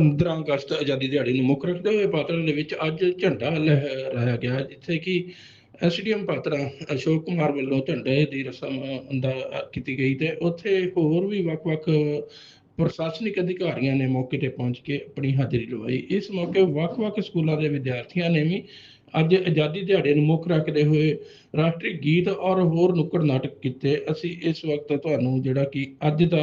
15 ਅਗਸਤ ਆਜ਼ਾਦੀ ਦਿਹਾੜੀ ਨੂੰ ਮੁੱਖ ਰੱਖਦੇ ਹੋਏ ਪਾਤੜਾਂ ਦੇ ਵਿੱਚ ਅੱਜ ਝੰਡਾ ਲਹਿਰਾਇਆ ਗਿਆ, ਜਿੱਥੇ ਕਿ ਐਸਡੀਐਮ ਪਾਤੜਾਂ ਅਸ਼ੋਕ ਕੁਮਾਰ ਵੱਲੋਂ ਝੰਡੇ ਦੀ ਰਸਮ ਦਾ ਕੀਤੀ ਗਈ ਤੇ ਉੱਥੇ ਹੋਰ ਵੀ ਵੱਖ-ਵੱਖ ਪ੍ਰਸ਼ਾਸਨਿਕ ਅਧਿਕਾਰੀਆਂ ਨੇ ਮੌਕੇ ਤੇ ਪਹੁੰਚ ਕੇ ਆਪਣੀ ਹਾਜ਼ਰੀ ਲਵਾਈ। ਇਸ ਮੌਕੇ ਵੱਖ-ਵੱਖ ਸਕੂਲਾਂ ਦੇ ਵਿਦਿਆਰਥੀਆਂ ਨੇ ਵੀ ਅੱਜ ਆਜ਼ਾਦੀ ਦਿਹਾੜੇ ਨੂੰ ਮੁੱਖ ਰੱਖਦੇ ਹੋਏ ਰਾਸ਼ਟਰੀ ਗੀਤ ਔਰ ਹੋਰ ਨੁੱਕੜ ਨਾਟਕ ਕੀਤੇ। ਅਸੀਂ ਇਸ ਵਕਤ ਤੁਹਾਨੂੰ ਜਿਹੜਾ ਕਿ ਅੱਜ ਦਾ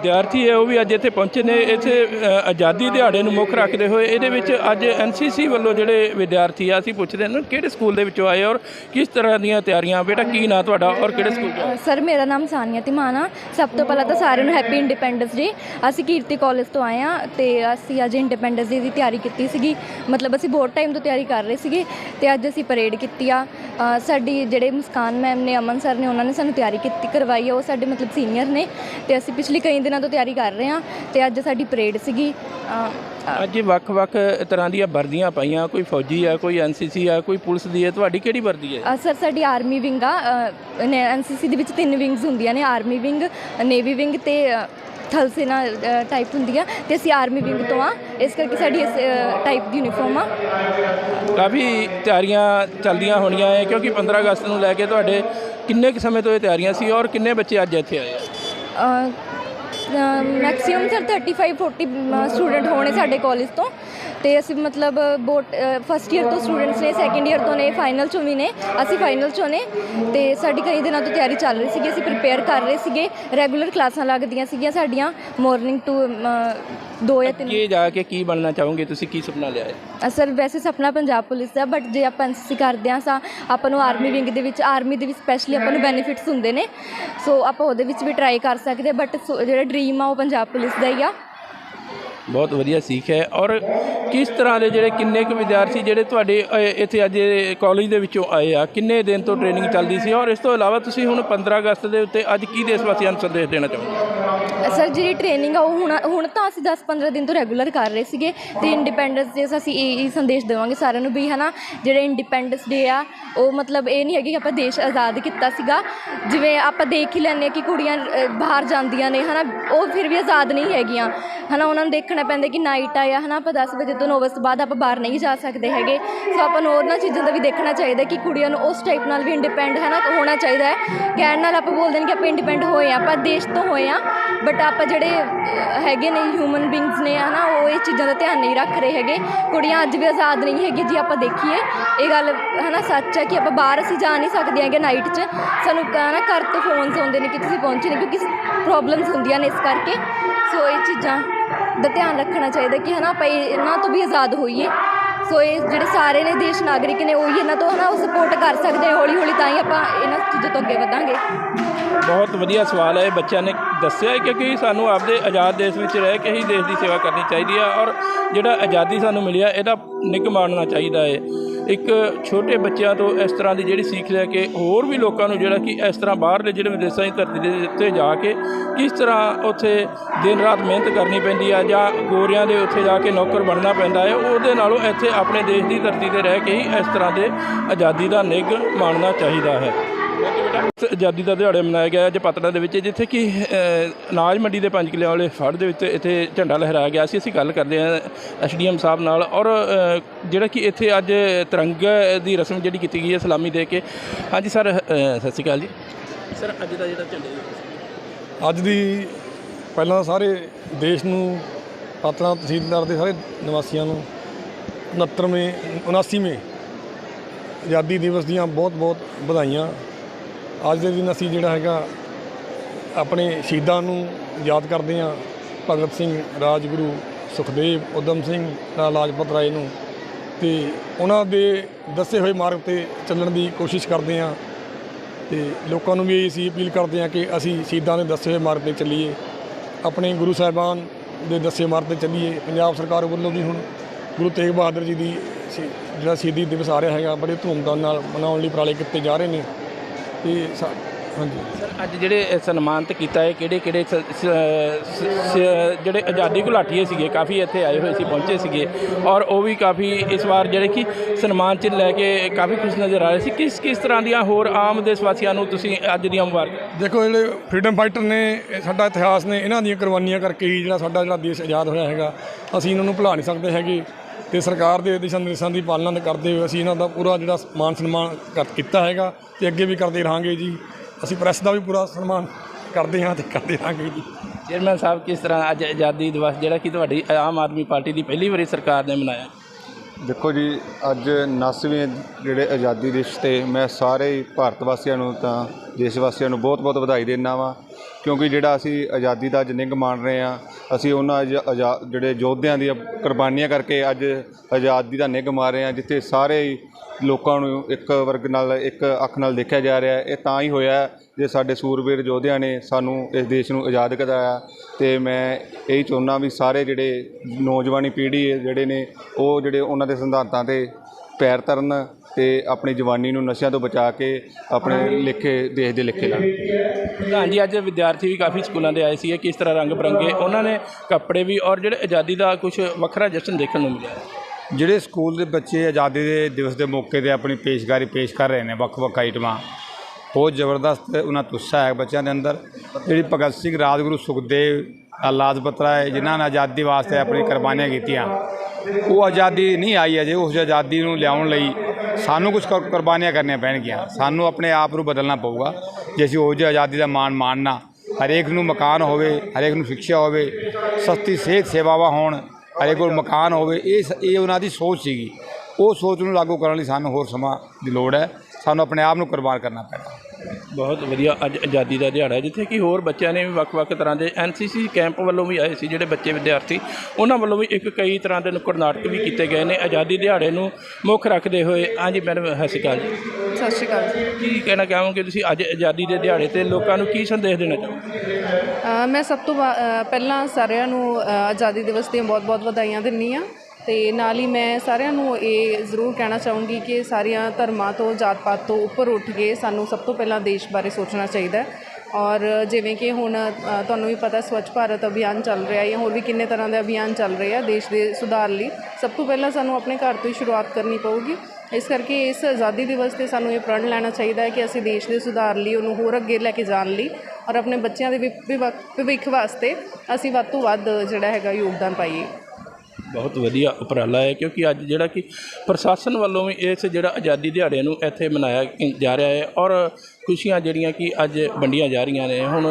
ਵਿਦਿਆਰਥੀ ਹੈ ਉਹ ਵੀ ਅੱਜ ਇੱਥੇ ਪਹੁੰਚੇ ਨੇ, ਇੱਥੇ ਆਜ਼ਾਦੀ ਦਿਹਾੜੇ ਨੂੰ ਮੁੱਖ ਰੱਖਦੇ ਹੋਏ, ਇਹਦੇ ਵਿੱਚ ਅੱਜ ਐਨਸੀਸੀ ਵੱਲੋਂ ਜਿਹੜੇ ਵਿਦਿਆਰਥੀ ਆ, ਅਸੀਂ ਪੁੱਛਦੇ ਹਾਂ, ਕਿਹੜੇ ਸਕੂਲ ਦੇ ਵਿੱਚੋਂ ਆਏ ਔਰ ਕਿਸ ਤਰ੍ਹਾਂ ਦੀਆਂ ਤਿਆਰੀਆਂ, ਬੇਟਾ ਕੀ ਨਾਂ ਤੁਹਾਡਾ ਔਰ ਕਿਹੜੇ ਸਕੂਲ ਤੋਂ? ਸਰ, ਮੇਰਾ ਨਾਮ ਸਾਨੀਆ ਧੀਮਾਨ ਆ ਸਭ ਤੋਂ ਪਹਿਲਾਂ ਤਾਂ ਸਾਰਿਆਂ ਨੂੰ ਹੈਪੀ ਇੰਡੀਪੈਂਡੈਂਸ ਡੇ। ਅਸੀਂ ਕੀਰਤੀ ਕਾਲਜ ਤੋਂ ਆਏ ਆ ਤੇ ਅਸੀਂ ਅੱਜ ਇੰਡੀਪੈਂਡੈਂਸ ਡੇ ਦੀ ਤਿਆਰੀ ਕੀਤੀ ਸੀਗੀ। ਮਤਲਬ ਅਸੀਂ ਬਹੁਤ ਟਾਈਮ ਤੋਂ ਤਿਆਰੀ ਕਰ ਰਹੇ ਸੀਗੇ ਤੇ ਅੱਜ ਅਸੀਂ ਪਰੇਡ ਕੀਤੀ ਆ। ਸਾਡੀ ਜਿਹੜੇ ਮੁਸਕਾਨ ਮੈਮ ਨੇ, ਅਮਨ ਸਰ ਨੇ, ਉਹਨਾਂ ਨੇ ਸਾਨੂੰ ਤਿਆਰੀ ਕੀਤੀ, ਕਰਵਾਈ ਆ। ਉਹ ਸਾਡੇ ਮਤਲਬ ਸੀਨੀਅਰ ਨੇ ਤੇ ਅਸੀਂ ਪਿਛਲੇ ਕਈ ਦਿਨਾਂ ਤੋਂ ਤਿਆਰੀ ਕਰ ਰਹੇ ਆ ਤੇ ਅੱਜ ਸਾਡੀ ਪਰੇਡ ਸੀਗੀ ਅੱਜ ਵੱਖ-ਵੱਖ ਤਰ੍ਹਾਂ ਦੀਆਂ ਵਰਦੀਆਂ ਪਾਈਆਂ ਕੋਈ ਫੌਜੀ ਆ ਕੋਈ ਐਨਸੀਸੀ ਆ ਕੋਈ ਪੁਲਿਸ ਦੀ ਹੈ ਤੁਹਾਡੀ ਕਿਹੜੀ ਵਰਦੀ ਹੈ? ਸਰ ਸਾਡੀ ਆਰਮੀ ਵਿੰਗ ਆ ਐਨਸੀਸੀ ਦੇ ਵਿੱਚ ਤਿੰਨ ਵਿੰਗਸ ਹੁੰਦੀਆਂ ਨੇ ਆਰਮੀ ਵਿੰਗ ਨੇਵੀ ਵਿੰਗ ਤੇ ਥਲ ਸੈਨਾ ਟਾਈਪ ਹੁੰਦੀ ਆ ਤੇ ਅਸੀਂ ਆਰਮੀ ਵਿੰਗ ਤੋਂ ਆ ਇਸ ਕਰਕੇ ਸਾਡੀ ਇਸ ਟਾਈਪ ਦੀ ਯੂਨੀਫਾਰਮ ਆ। ਕਾਫੀ ਤਿਆਰੀਆਂ ਚੱਲਦੀਆਂ ਹੋਣੀਆਂ ਹੈ ਕਿਉਂਕਿ 15 ਅਗਸਤ ਨੂੰ ਲੈ ਕੇ ਤੁਹਾਡੇ ਕਿੰਨੇ ਕੁ ਸਮੇਂ ਤੋਂ ਇਹ ਤਿਆਰੀਆਂ ਸੀ ਔਰ ਕਿੰਨੇ ਬੱਚੇ ਅੱਜ ਇੱਥੇ ਆਏ ਆ? ਮੈਕਸਿਮਮ ਸਰ 35 40 ਸਟੂਡੈਂਟ ਹੋਣੇ ਸਾਡੇ ਕਾਲਜ ਤੋਂ। ਤੇ ਅਸੀਂ ਮਤਲਬ, ਬੋਟ ਫਸਟ ਈਅਰ ਤੋਂ ਸਟੂਡੈਂਟਸ ਨੇ ਸੈਕੰਡ ਈਅਰ ਤੋਂ ਨੇ ਫਾਈਨਲ ਚੋਂ ਵੀ ਨੇ, ਅਸੀਂ ਫਾਈਨਲ ਚੋਂ ਨੇ। ਤੇ ਸਾਡੀ ਕਈ ਦਿਨਾਂ ਤੋਂ ਤਿਆਰੀ ਚੱਲ ਰਹੀ ਸੀਗੀ, ਅਸੀਂ ਪ੍ਰਿਪੇਅਰ ਕਰ ਰਹੇ ਸੀਗੇ। ਰੈਗੂਲਰ ਕਲਾਸਾਂ ਲੱਗਦੀਆਂ ਸੀਗੀਆਂ ਸਾਡੀਆਂ ਮਾਰਨਿੰਗ ਟੂ 2 ਜਾਂ 3 ਕੀ ਜਾ ਕੇ ਕੀ ਬਣਨਾ ਚਾਹੋਗੇ? ਤੁਸੀਂ ਕੀ ਸੁਪਨਾ ਲਿਆ ਹੈ? ਸਰ ਵੈਸੇ ਸਪਨਾ ਪੰਜਾਬ ਪੁਲਿਸ ਦਾ ਬਟ ਜੇ ਆਪਾਂ ਐਨਸੀਸੀ ਕਰਦੇ ਹਾਂ ਸਾਂ ਆਪਾਂ ਨੂੰ ਆਰਮੀ ਵਿੰਗ ਦੇ ਵਿੱਚ ਆਰਮੀ ਦੇ ਵਿੱਚ ਸਪੈਸ਼ਲੀ ਆਪਾਂ ਨੂੰ ਬੈਨੀਫਿਟਸ ਹੁੰਦੇ ਨੇ। ਸੋ ਆਪਾਂ ਉਹਦੇ ਵਿੱਚ ਵੀ ਟਰਾਈ ਕਰ ਸਕਦੇ ਬਟ ਜਿਹੜਾ ਡ੍ਰੀਮ ਆ ਉਹ ਪੰਜਾਬ ਪੁਲਿਸ ਦਾ ਹੀ ਆ। ਬਹੁਤ ਵਧੀਆ ਸਿੱਖ ਹੈ। ਔਰ ਕਿਸ ਤਰ੍ਹਾਂ ਦੇ ਜਿਹੜੇ, ਕਿੰਨੇ ਕੁ ਵਿਦਿਆਰਥੀ ਜਿਹੜੇ ਤੁਹਾਡੇ ਇੱਥੇ ਅੱਜ ਕਾਲਜ ਦੇ ਵਿੱਚੋਂ ਆਏ ਆ, ਕਿੰਨੇ ਦਿਨ ਤੋਂ ਟ੍ਰੇਨਿੰਗ ਚੱਲਦੀ ਸੀ? ਔਰ ਇਸ ਤੋਂ ਇਲਾਵਾ ਤੁਸੀਂ ਹੁਣ 15 ਅਗਸਤ ਦੇ ਉੱਤੇ ਅੱਜ ਕੀ ਦੇਸ਼ ਵਾਸੀਆਂ ਨੂੰ ਸੰਦੇਸ਼ ਦੇਣਾ ਚਾਹੋਗੇ? ਸਰ, ਜਿਹੜੀ ਟ੍ਰੇਨਿੰਗ ਆ, ਉਹ ਹੁਣ ਹੁਣ ਤਾਂ ਅਸੀਂ 10-15 ਦਿਨ ਤੋਂ ਰੈਗੂਲਰ ਕਰ ਰਹੇ ਸੀਗੇ ਤੇ ਇੰਡੀਪੈਂਡੈਂਸ ਡੇ ਅਸੀਂ ਇਹ ਇਹ ਸੰਦੇਸ਼ ਦੇਵਾਂਗੇ ਸਾਰਿਆਂ ਨੂੰ ਵੀ, ਹਨਾ? ਜਿਹੜੇ ਇੰਡੀਪੈਂਡੈਂਸ ਡੇ ਆ, ਉਹ ਮਤਲਬ ਇਹ ਨਹੀਂ ਹੈਗੀ ਕਿ ਆਪਾਂ ਦੇਸ਼ ਆਜ਼ਾਦ ਕੀਤਾ ਸੀਗਾ। ਜਿਵੇਂ ਆਪਾਂ ਦੇਖ ਹੀ ਲੈਂਦੇ ਹਾਂ ਕਿ ਕੁੜੀਆਂ ਬਾਹਰ ਜਾਂਦੀਆਂ ਨੇ, ਹਨਾ? ਉਹ ਫਿਰ ਵੀ ਆਜ਼ਾਦ ਨਹੀਂ ਹੈਗੀਆਂ। ਹਨਾ, ਉਹਨਾਂ ਨੂੰ ਦੇਖਣਾ ਪੈਂਦਾ ਕਿ ਨਾਈਟ ਆ ਜਾਂ ਹਨਾ? ਆਪਾਂ 10 ਵਜੇ ਤੋਂ 9 ਵਜੇ ਤੋਂ ਬਾਅਦ ਆਪਾਂ ਬਾਹਰ ਨਹੀਂ ਜਾ ਸਕਦੇ ਹੈਗੇ। ਸੋ ਆਪਾਂ ਨੂੰ ਉਹਨਾਂ ਚੀਜ਼ਾਂ ਦਾ ਵੀ ਦੇਖਣਾ ਚਾਹੀਦਾ ਕਿ ਕੁੜੀਆਂ ਨੂੰ ਉਸ ਟਾਈਪ ਨਾਲ ਵੀ ਇੰਡੀਪੈਂਡ ਹੈ ਨਾ ਹੋਣਾ ਚਾਹੀਦਾ ਹੈ। ਕਹਿਣ ਨਾਲ ਆਪਾਂ ਬੋਲਦੇ ਨੇ ਕਿ ਆਪਾਂ ਇੰਡੀਪੈਂਡ ਹੋਏ ਆ ਆਪਾਂ ਦੇਸ਼ ਤੋਂ ਹੋਏ ਆ ਬਟ ਆਪਾਂ ਜਿਹੜੇ ਹੈਗੇ ਨੇ ਹਿਊਮਨ ਬੀਇੰਗਸ ਨੇ ਹਨਾ ਉਹ ਇਹ ਚੀਜ਼ਾਂ ਦਾ ਧਿਆਨ ਨਹੀਂ ਰੱਖ ਰਹੇ ਹੈਗੇ। ਕੁੜੀਆਂ ਅੱਜ ਵੀ ਆਜ਼ਾਦ ਨਹੀਂ ਹੈਗੀ ਜੀ ਆਪਾਂ ਦੇਖੀਏ। ਇਹ ਗੱਲ, ਹਨਾ, ਸੱਚ ਹੈ ਕਿ ਆਪਾਂ ਬਾਹਰ ਅਸੀਂ ਜਾ ਨਹੀਂ ਸਕਦੇ ਹੈਗੇ ਨਾਈਟ 'ਚ। ਸਾਨੂੰ ਕ- ਨਾ ਘਰ ਤੋਂ ਫੋਨਸ ਆਉਂਦੇ ਨੇ ਕਿ ਤੁਸੀਂ ਪਹੁੰਚੇ ਨਹੀਂ, ਕਿਉਂਕਿ ਪ੍ਰੋਬਲਮਸ ਹੁੰਦੀਆਂ ਨੇ ਇਸ ਕਰਕੇ। ਸੋ ਇਹ ਚੀਜ਼ਾਂ ਦਾ ਧਿਆਨ ਰੱਖਣਾ ਚਾਹੀਦਾ ਕਿ, ਹਨਾ, ਆਪਾਂ ਇਹਨਾਂ ਤੋਂ ਵੀ ਆਜ਼ਾਦ ਹੋਈਏ। ਸੋ ਇਹ ਜਿਹੜੇ ਸਾਰੇ ਨੇ ਦੇਸ਼ ਨਾਗਰਿਕ ਨੇ, ਉਹੀ ਇਹਨਾਂ ਤੋਂ, ਹਨਾ, ਉਹ ਸਪੋਰਟ ਕਰ ਸਕਦੇ ਨੇ ਹੌਲੀ ਹੌਲੀ ਤਾਂ ਹੀ ਆਪਾਂ ਇਹਨਾਂ ਚੀਜ਼ਾਂ ਤੋਂ ਅੱਗੇ ਵਧਾਂਗੇ। ਬਹੁਤ ਵਧੀਆ ਸਵਾਲ ਹੈ। ਇਹ ਬੱਚਿਆਂ ਨੇ ਦੱਸਿਆ ਕਿ ਕਿ ਸਾਨੂੰ ਆਪਦੇ ਆਜ਼ਾਦ ਦੇਸ਼ ਵਿੱਚ ਰਹਿ ਕੇ ਹੀ ਦੇਸ਼ ਦੀ ਸੇਵਾ ਕਰਨੀ ਚਾਹੀਦੀ ਹੈ ਔਰ ਜਿਹੜਾ ਆਜ਼ਾਦੀ ਸਾਨੂੰ ਮਿਲਿਆ ਇਹਦਾ ਨਿੱਘ ਮਾਣਨਾ ਚਾਹੀਦਾ ਹੈ। ਇੱਕ ਛੋਟੇ ਬੱਚਿਆਂ ਤੋਂ ਇਸ ਤਰ੍ਹਾਂ ਦੀ ਜਿਹੜੀ ਸਿੱਖ ਲੈ ਕੇ ਹੋਰ ਵੀ ਲੋਕਾਂ ਨੂੰ ਜਿਹੜਾ ਕਿ ਇਸ ਤਰ੍ਹਾਂ ਬਾਹਰਲੇ ਜਿਹੜੇ ਵਿਦੇਸ਼ਾਂ ਦੀ ਧਰਤੀ ਦੇ ਉੱਤੇ ਜਾ ਕੇ ਕਿਸ ਤਰ੍ਹਾਂ ਉੱਥੇ ਦਿਨ ਰਾਤ ਮਿਹਨਤ ਕਰਨੀ ਪੈਂਦੀ ਆ ਜਾਂ ਗੋਰਿਆਂ ਦੇ ਉੱਥੇ ਜਾ ਕੇ ਨੌਕਰ ਬਣਨਾ ਪੈਂਦਾ ਹੈ, ਉਹਦੇ ਨਾਲੋਂ ਇੱਥੇ ਆਪਣੇ ਦੇਸ਼ ਦੀ ਧਰਤੀ ਤੇ ਰਹਿ ਕੇ ਹੀ ਇਸ ਤਰ੍ਹਾਂ ਦੇ ਆਜ਼ਾਦੀ ਦਾ ਨਿੱਘ ਮਾਣਨਾ ਚਾਹੀਦਾ ਹੈ। ਆਜ਼ਾਦੀ ਦਾ ਦਿਹਾੜਾ ਮਨਾਇਆ ਗਿਆ ਅੱਜ ਪਤਨਾ ਦੇ ਵਿੱਚ ਜਿੱਥੇ ਕਿ ਅਨਾਜ ਮੰਡੀ ਦੇ 5 ਕਿੱਲਿਆਂ ਵਾਲੇ ਫੜ ਦੇ ਵਿੱਚ ਇੱਥੇ ਝੰਡਾ ਲਹਿਰਾਇਆ ਗਿਆ ਸੀ। ਅਸੀਂ ਗੱਲ ਕਰਦੇ ਹਾਂ ਐਸਡੀਐਮ ਸਾਹਿਬ ਨਾਲ ਔਰ ਜਿਹੜਾ ਕਿ ਇੱਥੇ ਅੱਜ ਤਿਰੰਗਾ ਦੀ ਰਸਮ ਜਿਹੜੀ ਕੀਤੀ ਗਈ ਹੈ ਸਲਾਮੀ ਦੇ ਕੇ। ਹਾਂਜੀ ਸਰ ਸਤਿ ਸ਼੍ਰੀ ਅਕਾਲ ਜੀ। ਸਰ ਅੱਜ ਦਾ ਜਿਹੜਾ ਝੰਡੇ ਅੱਜ ਦੀ ਪਹਿਲਾਂ ਸਾਰੇ ਦੇਸ਼ ਨੂੰ ਪਾਤੜਾ ਤਹਿਸੀਲਦਾਰ ਦੇ ਸਾਰੇ ਨਿਵਾਸੀਆਂ ਨੂੰ 69ਵੇਂ 79ਵੇਂ ਆਜ਼ਾਦੀ ਦਿਵਸ ਦੀਆਂ ਬਹੁਤ ਬਹੁਤ ਵਧਾਈਆਂ। ਅੱਜ ਦੇ ਦਿਨ ਅਸੀਂ ਜਿਹੜਾ ਹੈਗਾ ਆਪਣੇ ਸ਼ਹੀਦਾਂ ਨੂੰ ਯਾਦ ਕਰਦੇ ਹਾਂ। ਭਗਤ ਸਿੰਘ, ਰਾਜਗੁਰੂ ਸੁਖਦੇਵ ਉਦਮ ਸਿੰਘ ਲਾਲਾ ਲਾਜਪਤ ਰਾਏ ਨੂੰ। ਤੇ ਉਹਨਾਂ ਦੇ ਦੱਸੇ ਹੋਏ ਮਾਰਗ ਤੇ ਚੱਲਣ ਦੀ ਕੋਸ਼ਿਸ਼ ਕਰਦੇ ਹਾਂ। ਤੇ ਲੋਕਾਂ ਨੂੰ ਵੀ ਅਸੀਂ ਅਪੀਲ ਕਰਦੇ ਹਾਂ ਕਿ ਅਸੀਂ ਸ਼ਹੀਦਾਂ ਦੇ ਦੱਸੇ ਹੋਏ ਮਾਰਗ ਤੇ ਚੱਲੀਏ। ਆਪਣੇ ਗੁਰੂ ਸਾਹਿਬਾਨ ਦੇ ਦੱਸੇ ਮਾਰਗ ਤੇ ਚੱਲੀਏ। ਪੰਜਾਬ ਸਰਕਾਰ ਵੱਲੋਂ ਵੀ ਹੁਣ ਗੁਰੂ ਤੇਗ ਬਹਾਦਰ ਜੀ ਦੀ ਸ਼ਹੀ- ਜਿਹੜਾ ਸ਼ਹੀਦੀ ਦਿਵਸ ਆ ਰਿਹਾ ਹੈਗਾ, ਬੜੇ ਧੂਮਧਾਮ ਨਾਲ ਮਨਾਉਣ ਲਈ ਉਪਰਾਲੇ ਕੀਤੇ ਜਾ ਰਹੇ ਨੇ। ਤੇ ਸਾ- ਹਾਂਜੀ। ਸਰ ਅੱਜ ਜਿਹੜੇ ਸਨਮਾਨਿਤ ਕੀਤਾ ਹੈ ਕਿਹੜੇ ਕਿਹੜੇ ਸ- ਸ- ਸ- ਜਿਹੜੇ ਆਜ਼ਾਦੀ ਘੁਲਾਟੀਏ ਸੀਗੇ ਕਾਫੀ ਇੱਥੇ ਆਏ ਹੋਏ ਸੀ ਪਹੁੰਚੇ ਸੀਗੇ ਔਰ ਉਹ ਵੀ ਕਾਫੀ ਇਸ ਵਾਰ ਜਿਹੜੇ ਕਿ ਸਨਮਾਨ ਚ ਲੈ ਕੇ ਕਾਫੀ ਖੁਸ਼ ਨਜ਼ਰ ਆ ਰਹੇ ਸੀ। ਕਿਸ ਕਿਸ ਤਰ੍ਹਾਂ ਦੀਆਂ ਹੋਰ ਆਮ ਦੇਸ਼ ਵਾਸੀਆਂ ਨੂੰ ਤੁਸੀਂ ਅੱਜ ਦੀਆਂ ਮੁਬਾਰਕ ਦੇਖੋ ਜਿਹੜੇ ਫਰੀडम ਫਾਈਟਰ ਨੇ ਇਹ ਸਾਡਾ ਇਤਿਹਾਸ ਨੇ ਇਹਨਾਂ ਦੀਆਂ ਕੁਰਬਾਨੀਆਂ ਕਰਕੇ ਹੀ ਜਿਹੜਾ ਸਾਡਾ ਜਿਹੜਾ ਦੇਸ਼ ਆਜ਼ਾਦ ਹੋਇਆ ਹੈਗਾ ਅਸੀਂ ਇਹਨਾਂ ਨੂੰ ਭੁਲਾ ਨਹੀਂ ਸਕਦੇ ਹੈਗੇ। ਤੇ ਸਰਕਾਰ ਦੇ ਦਿਸ਼ਾ ਨਿਰਦੇਸ਼ਾਂ ਦੀ ਪਾਲਣਾ ਕਰਦੇ ਹੋਏ ਅਸੀਂ ਇਹਨਾਂ ਦਾ ਪੂਰਾ ਜਿਹੜਾ ਮਾਨ ਸਨਮਾਨ ਕਰ ਕੀਤਾ ਹੈਗਾ ਤੇ ਅੱਗੇ ਵੀ ਕਰਦੇ ਰਹਾਂਗੇ ਜੀ। ਅਸੀਂ ਪ੍ਰੈਸ ਦਾ ਵੀ ਪੂਰਾ ਸਨਮਾਨ ਕਰਦੇ ਹਾਂ ਤੇ ਕਰਦੇ ਰਹਾਂਗੇ ਜੀ। ਚੇਅਰਮੈਨ ਸਾਹਿਬ, ਕਿਸ ਤਰ੍ਹਾਂ ਅੱਜ ਆਜ਼ਾਦੀ ਦਿਵਸ ਜਿਹੜਾ ਕਿ ਤੁਹਾਡੀ ਆਮ ਆਦਮੀ ਪਾਰਟੀ ਦੀ ਪਹਿਲੀ ਵਾਰੀ ਸਰਕਾਰ ਨੇ ਮਨਾਇਆ? ਦੇਖੋ ਜੀ, ਅੱਜ 79ਵੇਂ ਜਿਹੜੇ ਆਜ਼ਾਦੀ ਦਿਵਸ ਤੇ ਮੈਂ ਸਾਰੇ ਹੀ ਭਾਰਤ ਵਾਸੀਆਂ ਨੂੰ ਤਾਂ ਦੇਸ਼ ਵਾਸੀਆਂ ਨੂੰ ਬਹੁਤ-ਬਹੁਤ ਵਧਾਈ ਦਿੰਦਾ ਵਾਂ। ਕਿਉਂਕਿ ਜਿਹੜਾ ਅਸੀਂ ਆਜ਼ਾਦੀ ਦਾ ਅੱਜ ਨਿੰਗ ਮਾਣ ਰਹੇ ਹਾਂ, ਅਸੀਂ ਉਹਨਾਂ ਅਜ- ਆਜ਼ਾ, ਜਿਹੜੇ ਯੋਧਿਆਂ ਦੀਆਂ ਕੁਰਬਾਨੀਆਂ ਕਰਕੇ ਅੱਜ ਆਜ਼ਾਦੀ ਦਾ ਨਿੱਘ ਮਾਰ ਰਹੇ ਹਾਂ, ਜਿੱਥੇ ਸਾਰੇ ਹੀ ਲੋਕਾਂ ਨੂੰ ਇੱਕ ਵਰਗ ਨਾਲ, ਇੱਕ ਅੱਖ ਨਾਲ ਦੇਖਿਆ ਜਾ ਰਿਹਾ ਇਹ ਤਾਂ ਹੀ ਹੋਇਆ ਜੇ ਸਾਡੇ ਸੂਰਬੀਰ ਯੋਧਿਆਂ ਨੇ ਸਾਨੂੰ ਇਸ ਦੇਸ਼ ਨੂੰ ਆਜ਼ਾਦ ਕਰਾਇਆ ਤੇ ਮੈਂ ਇਹੀ ਚਾਹੁੰਦਾ ਵੀ ਸਾਰੇ ਜਿਹੜੇ ਨੌਜਵਾਨੀ ਪੀੜ੍ਹੀ ਜਿਹੜੇ ਨੇ ਉਹ ਜਿਹੜੇ ਉਹਨਾਂ ਦੇ ਸਿਧਾਂਤਾਂ ਤੇ ਪੈਰ ਧਰਨ ਤੇ ਆਪਣੀ ਜਵਾਨੀ ਨੂੰ ਨਸ਼ਿਆਂ ਤੋਂ ਬਚਾ ਕੇ ਆਪਣੇ ਲਿਖੇ ਦੇਸ਼ ਦੇ ਲਿਖੇ ਲਾਣ। ਪ੍ਰਧਾਨ ਜੀ ਅੱਜ ਵਿਦਿਆਰਥੀ ਵੀ ਕਾਫੀ ਸਕੂਲਾਂ ਦੇ ਆਏ ਸੀ ਕਿਸ ਤਰ੍ਹਾਂ ਰੰਗ ਬਰੰਗੇ। ਉਹਨਾਂ ਨੇ ਕੱਪੜੇ ਵੀ ਔਰ ਜਿਹੜੇ ਆਜ਼ਾਦੀ ਦਾ ਕੁਝ ਵੱਖਰਾ ਜਸ਼ਨ ਦੇਖਣ ਨੂੰ ਮਿਲਿਆ। ਜਿਹੜੇ ਸਕੂਲ ਦੇ ਬੱਚੇ ਆਜ਼ਾਦੀ ਦੇ ਦਿਵਸ ਦੇ ਮੌਕੇ ਤੇ ਆਪਣੀ ਪੇਸ਼ਕਾਰੀ ਪੇਸ਼ ਕਰ ਰਹੇ ਨੇ ਵੱਖ-ਵੱਖ ਆਈਟਮਾਂ ਬਹੁਤ ਜ਼ਬਰਦਸਤ ਉਹਨਾਂ ਤੁਸਾ ਹੈ ਬੱਚਿਆਂ ਦੇ ਅੰਦਰ। ਜਿਹੜੀ ਭਗਤ ਸਿੰਘ ਰਾਜਗੁਰੂ ਸੁਖਦੇਵ ਲਾਜਪਤ ਰਾਏ ਜਿਨ੍ਹਾਂ ਨੇ ਆਜ਼ਾਦੀ ਵਾਸਤੇ ਆਪਣੀ ਕੁਰਬਾਨੀਆਂ ਕੀਤੀਆਂ। ਉਹ ਆਜ਼ਾਦੀ ਨਹੀਂ ਆਈ ਅਜੇ, ਉਸ ਆਜ਼ਾਦੀ ਨੂੰ ਲਿਆਉਣ ਲਈ ਸਾਨੂੰ ਕੁਝ ਕੁਰਬਾਨੀਆਂ ਕਰਨੀਆਂ ਪੈਣਗੀਆਂ। ਸਾਨੂੰ ਆਪਣੇ ਆਪ ਨੂੰ ਬਦਲਣਾ ਪਊਗਾ, ਜੇ ਅਸੀਂ ਉਹ ਜਿਹੀ ਆਜ਼ਾਦੀ ਦਾ ਮਾਣ ਮਾਣਨਾ, ਹਰੇਕ ਨੂੰ ਮਕਾਨ ਹੋਵੇ, ਹਰੇਕ ਨੂੰ ਸਿੱਖਿਆ ਹੋਵੇ, ਸਸਤੀ ਸਿਹਤ ਸੇਵਾਵਾਂ ਹੋਣ, ਹਰੇਕ ਕੋਲ ਮਕਾਨ ਹੋਵੇ, ਇਹ ਸ- ਇਹ ਉਹਨਾਂ ਦੀ ਸੋਚ ਸੀਗੀ। ਉਹ ਸੋਚ ਨੂੰ ਲਾਗੂ ਕਰਨ ਲਈ ਸਾਨੂੰ ਹੋਰ ਸਮਾਂ ਦੀ ਲੋੜ ਹੈ। ਸਾਨੂੰ ਆਪਣੇ ਆਪ ਨੂੰ ਕੁਰਬਾਨ ਕਰਨਾ ਪੈਣਾ। ਬਹੁਤ ਵਧੀਆ ਅੱਜ ਆਜ਼ਾਦੀ ਦਾ ਦਿਹਾੜਾ ਹੈ ਜਿੱਥੇ ਕਿ ਹੋਰ ਬੱਚਿਆਂ ਨੇ ਵੀ ਵੱਖ-ਵੱਖ ਤਰ੍ਹਾਂ ਦੇ ਐਨਸੀਸੀ ਕੈਂਪ ਵੱਲੋਂ ਵੀ ਆਏ ਸੀ ਜਿਹੜੇ ਬੱਚੇ ਵਿਦਿਆਰਥੀ ਉਹਨਾਂ ਵੱਲੋਂ ਵੀ ਇੱਕ ਕਈ ਤਰ੍ਹਾਂ ਦੇ ਨੁੱਕੜ ਨਾਟਕ ਵੀ ਕੀਤੇ ਗਏ ਨੇ। ਆਜ਼ਾਦੀ ਦਿਹਾੜੇ ਨੂੰ ਮੁੱਖ ਰੱਖਦੇ ਹੋਏ ਹਾਂਜੀ ਮੈਡਮ ਸਤਿ ਸ਼੍ਰੀ ਅਕਾਲ ਜੀ। ਸਤਿ ਸ਼੍ਰੀ ਅਕਾਲ ਜੀ। ਕੀ ਕਹਿਣਾ ਚਾਹੋਗੇ ਤੁਸੀਂ ਅੱਜ ਆਜ਼ਾਦੀ ਦੇ ਦਿਹਾੜੇ ਤੇ ਲੋਕਾਂ ਨੂੰ ਕੀ ਸੰਦੇਸ਼ ਦੇਣਾ ਚਾਹੋਗੇ? ਮੈਂ ਸਭ ਤੋਂ ਪਹਿਲਾਂ ਸਾਰਿਆਂ ਨੂੰ ਆਜ਼ਾਦੀ ਦਿਵਸ ਦੀਆਂ ਬਹੁਤ-ਬਹੁਤ ਵਧਾਈਆਂ ਦਿੰਨੀ ਆ ਤੇ ਨਾਲ ਹੀ ਮੈਂ ਸਾਰਿਆਂ ਨੂੰ ਇਹ ਜ਼ਰੂਰ ਕਹਿਣਾ ਚਾਹੂੰਗੀ ਕਿ ਸਾਰੀਆਂ ਧਰਮਾਂ ਤੋਂ ਜਾਤ ਪਾਤ ਤੋਂ ਉੱਪਰ ਉੱਠ ਕੇ ਸਾਨੂੰ ਸਭ ਤੋਂ ਪਹਿਲਾਂ ਦੇਸ਼ ਬਾਰੇ ਸੋਚਣਾ ਚਾਹੀਦਾ ਔਰ ਜਿਵੇਂ ਕਿ ਹੁਣ ਤੁਹਾਨੂੰ ਵੀ ਪਤਾ ਸਵੱਛ ਭਾਰਤ ਅਭਿਆਨ ਚੱਲ ਰਿਹਾ ਹੈ ਜਾਂ ਹੋਰ ਵੀ ਕਿੰਨੇ ਤਰ੍ਹਾਂ ਦੇ ਅਭਿਆਨ ਚੱਲ ਰਹੇ ਆ ਦੇਸ਼ ਦੇ ਸੁਧਾਰ ਲਈ, ਸਭ ਤੋਂ ਪਹਿਲਾਂ ਸਾਨੂੰ ਆਪਣੇ ਘਰ ਤੋਂ ਹੀ ਸ਼ੁਰੂਆਤ ਕਰਨੀ ਪਊਗੀ। ਇਸ ਕਰਕੇ ਇਸ ਆਜ਼ਾਦੀ ਦਿਵਸ ਤੇ ਸਾਨੂੰ ਇਹ ਪ੍ਰਣ ਲੈਣਾ ਚਾਹੀਦਾ ਹੈ ਕਿ ਅਸੀਂ ਦੇਸ਼ ਦੇ ਸੁਧਾਰ ਲਈ, ਉਹਨੂੰ ਹੋਰ ਅੱਗੇ ਲੈ ਕੇ ਜਾਣ ਲਈ ਔਰ ਆਪਣੇ ਬੱਚਿਆਂ ਦੇ ਵਿ- ਵਿਵਕ- ਭਵਿੱਖ ਵਾਸਤੇ ਅਸੀਂ ਵੱਧ ਤੋਂ ਵੱਧ ਜਿਹੜਾ ਹੈਗਾ ਯੋਗਦਾਨ ਪਾਈਏ। ਬਹੁਤ ਵਧੀਆ ਉਪਰਾਲਾ ਹੈ, ਕਿਉਂਕਿ ਅੱਜ ਜਿਹੜਾ ਕਿ ਪ੍ਰਸ਼ਾਸਨ ਵੱਲੋਂ ਵੀ ਇਸ ਜਿਹੜਾ ਆਜ਼ਾਦੀ ਦਿਹਾੜੇ ਨੂੰ ਇੱਥੇ ਮਨਾਇਆ ਜਾ ਰਿਹਾ ਹੈ ਔਰ ਖੁਸ਼ੀਆਂ ਜਿਹੜੀਆਂ ਕਿ ਅੱਜ ਵੰਡੀਆਂ ਜਾ ਰਹੀਆਂ ਨੇ। ਹੁਣ